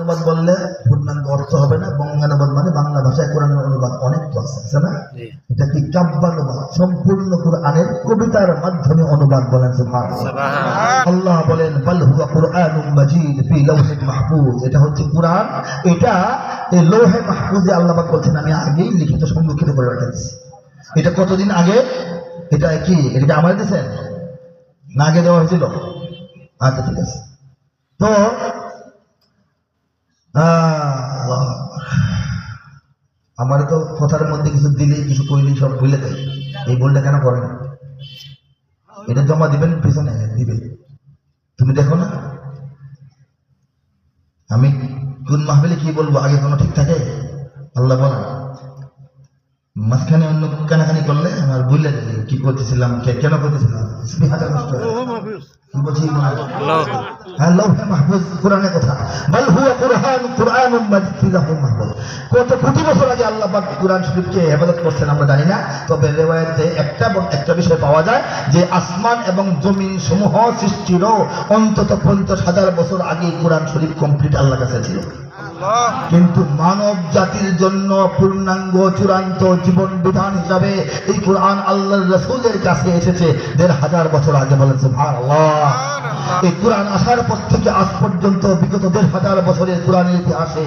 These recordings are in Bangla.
অনুবাদ বললে পূর্ণাঙ্গ অর্থ হবে না বঙ্গানুবাদ মানে বাংলা ভাষায় কোরআন অনুবাদ অনেক তো আছে আছে না? এটা কি কাব্যানুবাদ সম্পূর্ণ কোরআনের কবিতার মাধ্যমে অনুবাদ বলেন আল্লাহ বলেন বাল হুয়া কুরআনুম মাজিদ ফি মাহফুজ। এটা হচ্ছে কোরআন। এটা এই লৌহে মাহফুজে আল্লাহ বলছেন আমি আগেই লিখিত সংরক্ষিত করে রেখেছি। এটা কতদিন আগে? এটা কি? এটা কি আমার দিয়েছেন? না আগে দেওয়া হয়েছিল? আচ্ছা ঠিক আছে। তো আমার তো কথার মধ্যে কিছু দিলে, কিছু কইলে সব ভুলে দেয় এই বলটা কেন করেন? এটা জমা দিবেন, পিছনে দিবে। তুমি দেখো না? আমি কোন মাহবিলে কি বলব? আগে কোনো ঠিক থাকে? আল্লাহ বলেন। মাঝখানে অন্য কানাকানি করলে আমার বুঝলে যাবে কি করতেছিলাম? কেন করতেছিলাম? স্পৃহাটা নষ্ট হয়ে যাবে। কি বলছি হ্যাঁ লৌহে মাহফুজ কোরআনের কথা। বল হুয়া কুরআন কুরআন মাজিদ মাহফুজ। কত কোটি বছর আগে আল্লাহ পাক কোরআন শরীফকে হেফাজত করছেন আমরা জানি না তবে রেওয়ায়েতে একটা একটা বিষয় পাওয়া যায় যে আসমান এবং জমিন সমূহ সৃষ্টিরও অন্তত পঞ্চাশ হাজার বছর আগে কোরআন শরীফ কমপ্লিট আল্লাহ কাছে ছিল। কিন্তু মানব জাতির জন্য পূর্ণাঙ্গ চূড়ান্ত জীবন বিধান হিসাবে এই কোরআন আল্লাহ রসুলের কাছে এসেছে দেড় হাজার বছর আগে বলেছে সুবহানাল্লাহ। এই কোরআন আসার পর থেকে আজ পর্যন্ত বিগত দেড় হাজার বছরের কোরআনের ইতিহাসে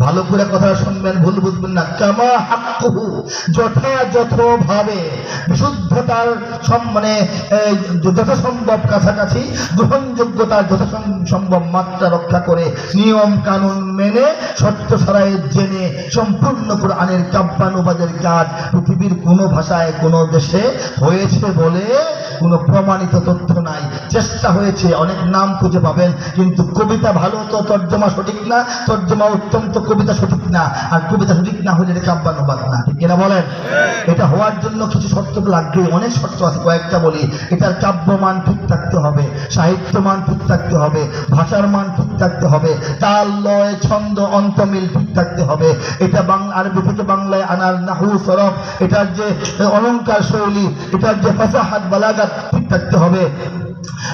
ভালো করে কথা শুনবেন ভুল বুঝবেন না। কামা হাক্কুহু যথাযথ ভাবে বিশুদ্ধতার সম- মানে এই, যথাসম্ভব কাছাকাছি গ্রহণযোগ্যতার যথাসম্ভব মাত্রা রক্ষা করে নিয়ম কানুন মেনে সত্য সারায় জেনে সম্পূর্ণ কোরআনের কাব্যানুবাদের কাজ পৃথিবীর কোনো ভাষায় কোনো দেশে হয়েছে বলে কোনো প্রমাণিত তথ্য নাই। চেষ্টা হয়েছে, অনেক নাম খুঁজে পাবেন, কিন্তু কবিতা ভালো তো তর্জমা সঠিক না? তর্জমা উত্তম তো কবিতা সঠিক না, আর কবিতা সঠিক না হলে এটা কাব্যানুবাদ না। ঠিক কিনা বলেন? এটা হওয়ার জন্য কিছু শর্ত লাগবে, অনেক শর্ত আছে, কয়েকটা বলি। এটার কাব্যমান ঠিক থাকতে হবে সাহিত্য মান ঠিক থাকতে হবে, ভাষার মান ঠিক থাকতে হবে, তাল, লয়, ছন্দ, অন্তমিল ঠিক থাকতে হবে। এটা বাংলা আরবি থেকে বাংলায় আনার নাহু সরফ, এটার যে অলংকার শৈলী, এটার যে ফাসাহাত, বালাগাত থাকতে হবে।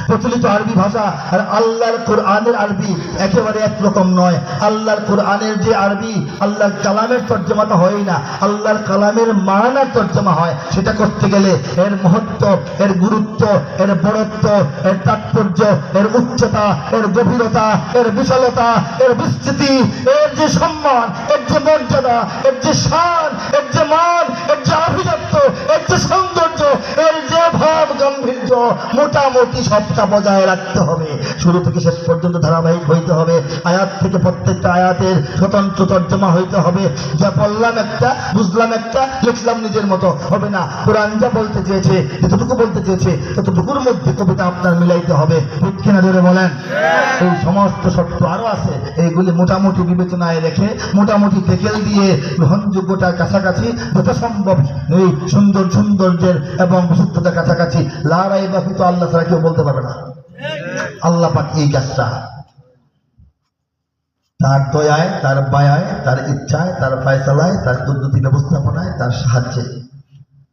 প্রচলিত আরবি ভাষা আর আল্লাহর কোরআনের আরবি একেবারে একরকম নয়। আল্লাহর কোরআনের যে আরবি, আল্লাহর কালামের তর্জমাটা হয় না। আল্লাহর কালামের মানার তর্জমা হয়। সেটা করতে গেলে এর মহত্ব, এর গুরুত্ব, এর বড়ত্ব, এর তাৎপর্য, এর উচ্চতা, এর গভীরতা, এর বিশালতা, এর বিস্তৃতি, এর যে সম্মান, এর যে মর্যাদা, এর যে শান এর যে মান মোটামুটি সবটা বজায় রাখতে হবে। শুরু থেকে শেষ পর্যন্ত ধারাবাহিক হইতে হবে। আয়াত থেকে প্রত্যেকটা আয়াতের স্বতন্ত্র তর্জমা হইতে হবে। যা বললাম একটা, বুঝলাম একটা, লিখলাম নিজের মতো হবে না। কোরআন যা বলতে চেয়েছে, যতটুকু বলতে চেয়েছে, ততটুকুর মধ্যে কবিতা আপনার মিলাইতে হবে। কিনা ধরে বলেন? এই সমস্ত শর্ত আরও আছে। এইগুলি মোটামুটি বিবেচনায় রেখে, মোটামুটি তেকেল দিয়ে গ্রহণযোগ্যতার কাছাকাছি যথাসম্ভব এই সুন্দর সৌন্দর্যের এবং বিশুদ্ধতার কাছাকাছি। লারাই বাকি তো আল্লাহ ছাড়া কেউ বলতে পারবে না আল্লাহ পাক এই কাজটা তার দয়ায় তার বায়ায় তার ইচ্ছায় তার ফায়সালায় তার পদ্ধতি ব্যবস্থাপনায় তার সাহায্যে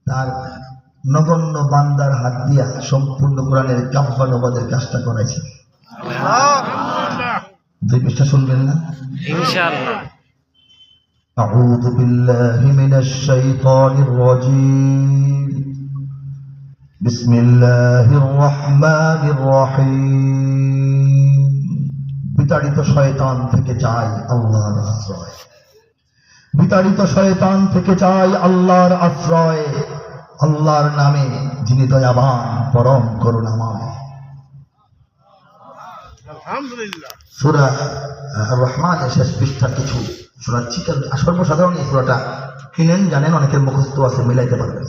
তার নগণ্য বান্দার হাত দিয়া সম্পূর্ণ কোরআনের কাব্যানুবাদের কাজটা করাইছে দুই পৃষ্ঠা শুনবেন না ইনশাআল্লাহ أعوذ بالله من الشيطان الرجيم بسم الله الرحمن الرحيم বিতাড়িত শয়তান থেকে চাই আল্লাহর আশ্রয় বিতাড়িত শয়তান থেকে চাই আল্লাহর আশ্রয় আল্লাহর নামে যিনি দয়াবান পরম করুণাময় সুরা রহমানের শেষ পৃষ্ঠার কিছু শোনাচ্ছি কারণ সর্বসাধারণ এই সুরাটা কিনেন জানেন অনেকের মুখস্থ আছে মিলাইতে পারবেন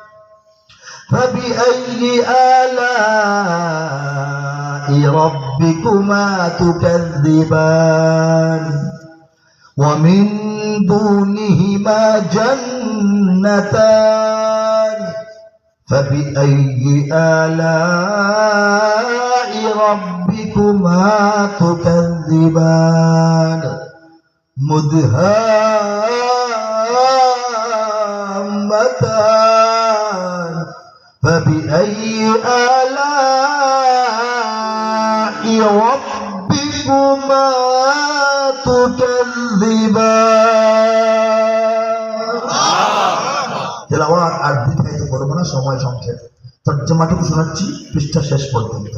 فبأي آلاء ربكما تكذبان؟ ومن دونهما جنتان. فبأي آلاء ربكما تكذبان؟ مدهامتان. فبأي آلاء ربكما تكذبان তেলাওয়াত আর দীর্ঘায়িত করবো না সময় সংক্ষেপ তর্জমাটুকু শোনাচ্ছি পৃষ্ঠা শেষ পর্যন্ত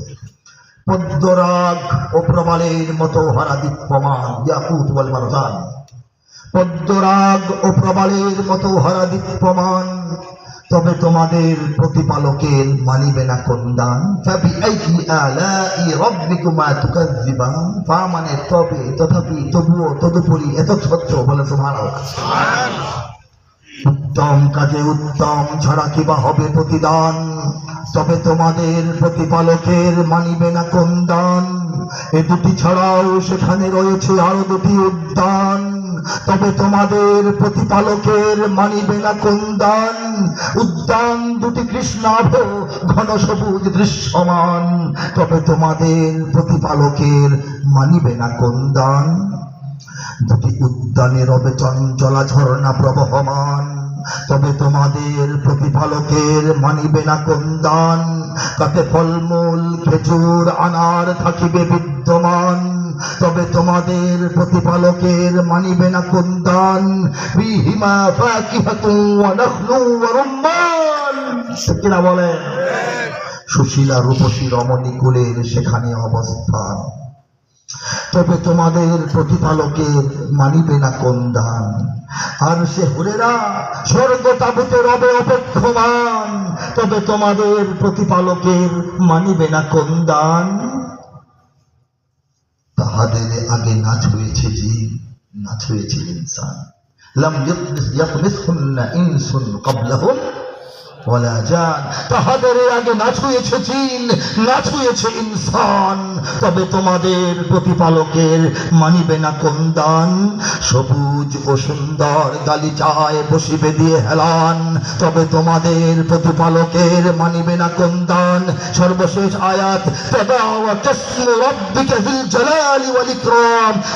পদ্মরাগ ও প্রবালের মতো হারা দীপ্যমান ইয়াকুত বল মারজান পদ্মরাগ ও প্রবালের মতো হারা দীপ্যমান তবে তোমাদের প্রতিপালকের মানিবে না কন্দান ফাবি মানে তবে, তথাপি তবুও, তদুপরি এত সত্য বলে সুবহানাল্লাহ। উত্তম কাজে উত্তম, ছাড়া কিবা হবে প্রতিদান? তবে তোমাদের প্রতিপালকের মানিবে না কোন দান এ দুটি ছাড়াও সেখানে রয়েছে আরও দুটি উদ্যান। তবে তোমাদের প্রতিপালকের মানিবে না কোন দান উদ্যান দুটি কৃষ্ণাভ, ঘন সবুজ দৃশ্যমান। তবে তোমাদের প্রতিপালকের মানিবে না কোন দান দুটি উদ্যানে রবে চঞ্চলা ঝর্ণা প্রবহমান। তবে তোমাদের প্রতিপালকের মানিবে না কন্দান। তাতে ফলমূল, খেজুর, আনার থাকিবে বিদ্যমান। তবে তোমাদের প্রতিপালকের মানিবে না কন্দান ফিহিমা ফাকিহাতুন কিনা বলে সুশীলা রূপসী রমণী কুলের সেখানে অবস্থান। তবে তোমাদের প্রতিপালকের মানিবে না কোন দান। আর সে হুরেরা, স্বর্গ তাবুতে রবে অপেক্ষমান। তবে তোমাদের প্রতিপালকের মানিবে না কোন দান। তাহাদের আগে নাচ হয়েছে জি নাচ হয়েছে ইনসান। লাম ইয়াকমিস ইয়াকমিসহুন্না ইনসুন ক্বাবলাহুম ওয়ালা জান তাহাদের আগে না ছুঁয়েছে জিন, না ছুঁয়েছে ইনসান। তবে তোমাদের প্রতিপালকের মানিবে না সবুজ ও সুন্দর বসিবে দিয়ে হেলান। তবে তোমাদের প্রতিপালকের মানিবে না সর্বশেষ আয়াত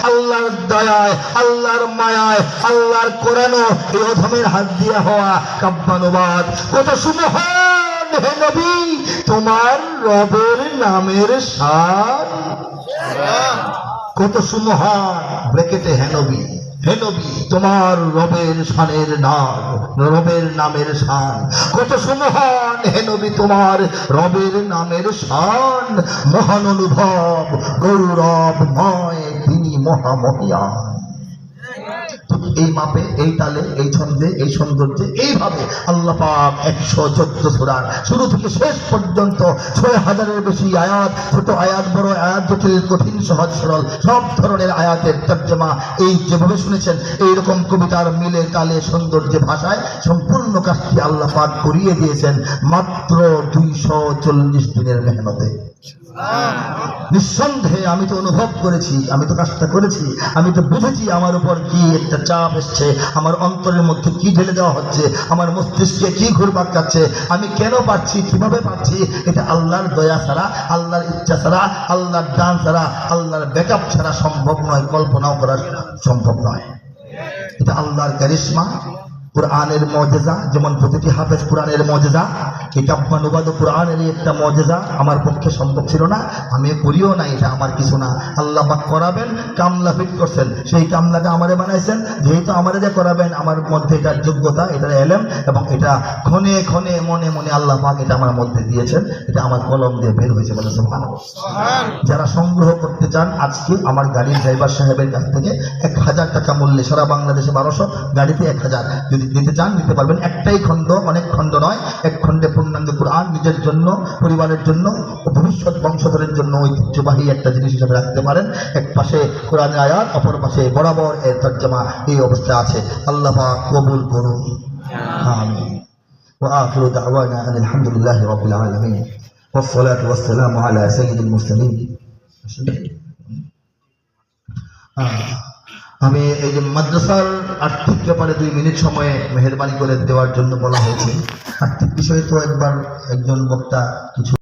আল্লাহর দয়ায়, আল্লাহর মায়ায়, আল্লাহর কোরআনও এই অধমের হাত দিয়ে হওয়া কাব্যানুবাদ। কত সুমহান হে নবী, তোমার রবের নামের সার কত সুমহান ব্রেকেটে, হে নবী হে নবী, তোমার রবের শানের নাম, রবের নামের শান কত সুমহান, হে নবী, তোমার রবের নামের শান মহান অনুভব, গৌরবময় তিনি মহামহিয়ান। ঠিক এই মাপে, এই তালে, এই ছন্দে, এই সৌন্দর্যে, এইভাবে আল্লাহ পাক একশো চোদ্দ সুরার শুরু থেকে শেষ পর্যন্ত ছয় হাজারের বেশি আয়াত, ছোট আয়াত, বড় আয়াত, জটিল, কঠিন, সহজ, সরল, সব ধরনের আয়াতের তর্জমা এই যেভাবে শুনেছেন, এইরকম কবিতার মিলে, তালে, সৌন্দর্যে, ভাষায় সম্পূর্ণ কাজটি আল্লাহ পাক করিয়ে দিয়েছেন মাত্র দুইশো চল্লিশ দিনের মেহনতে। নিঃসন্দেহে আমি তো অনুভব করেছি, আমি তো কাজটা করেছি, আমি তো বুঝেছি আমার উপর কি একটা চাপ এসছে, আমার অন্তরের মধ্যে কি ঢেলে দেওয়া হচ্ছে, আমার মস্তিষ্কে কি ঘুরপাক খাচ্ছে, আমি কেন পারছি, কীভাবে পাচ্ছি এটা আল্লাহর দয়া ছাড়া, আল্লাহর ইচ্ছা ছাড়া, আল্লাহর দান ছাড়া, আল্লাহর ব্যাকআপ ছাড়া সম্ভব নয়, কল্পনাও করা সম্ভব নয়। এটা আল্লাহর কারিশমা কোরআনের মজেজা যেমন প্রতিটি হাফেজ কোরআনের মজেজা এই কাব্যানুবাদ কোরআনেরই একটা মজেজা আমার পক্ষে সম্ভব ছিল না, আমি করিও না এটা, আমার কিছু না। আল্লাহ পাক করাবেন, কামলা ফিট করছেন। সেই কামলাটা আমারে বানাইছেন, যেহেতু আমারে যে করাবেন, আমার মধ্যে এটার যোগ্যতা এটার এলেম, এবং এটা ক্ষণে ক্ষণে, মনে মনে আল্লাহ পাক এটা আমার মধ্যে দিয়েছেন, এটা আমার কলম দিয়ে বের হয়েছে বলে যারা সংগ্রহ করতে চান, আজকে আমার গাড়ির ড্রাইভার সাহেবের কাছ থেকে এক হাজার টাকা মূল্যে সারা বাংলাদেশে বারোশো, গাড়িতে এক হাজার। যদি নিতে চান নিতে পারবেন একটাই খণ্ড অনেক খণ্ড নয় এক খণ্ডে পূর্ণাঙ্গ কোরআন নিজের জন্য পরিবারের জন্য ও ভবিষ্যৎ বংশধরের জন্য ঐতিহ্যবাহী একটা জিনিস হিসেবে রাখতে পারেন এক পাশে কোরআনের আয়াত অপর পাশে বরাবর এর তর্জমা এই অবস্থায় আছে আল্লাহ পাক কবুল করুন আমিন وآخر دعوانا أن الحمد لله رب العالمين والصلاة والسلام على سيد المرسلين آه. আমি এই যে মাদ্রাসার আর্থিক ব্যাপারে দুই মিনিট সময়ে মেহরবানি করে দেওয়ার জন্য বলা হয়েছে। আর্থিক বিষয়ে তো একবার একজন বক্তা কিছু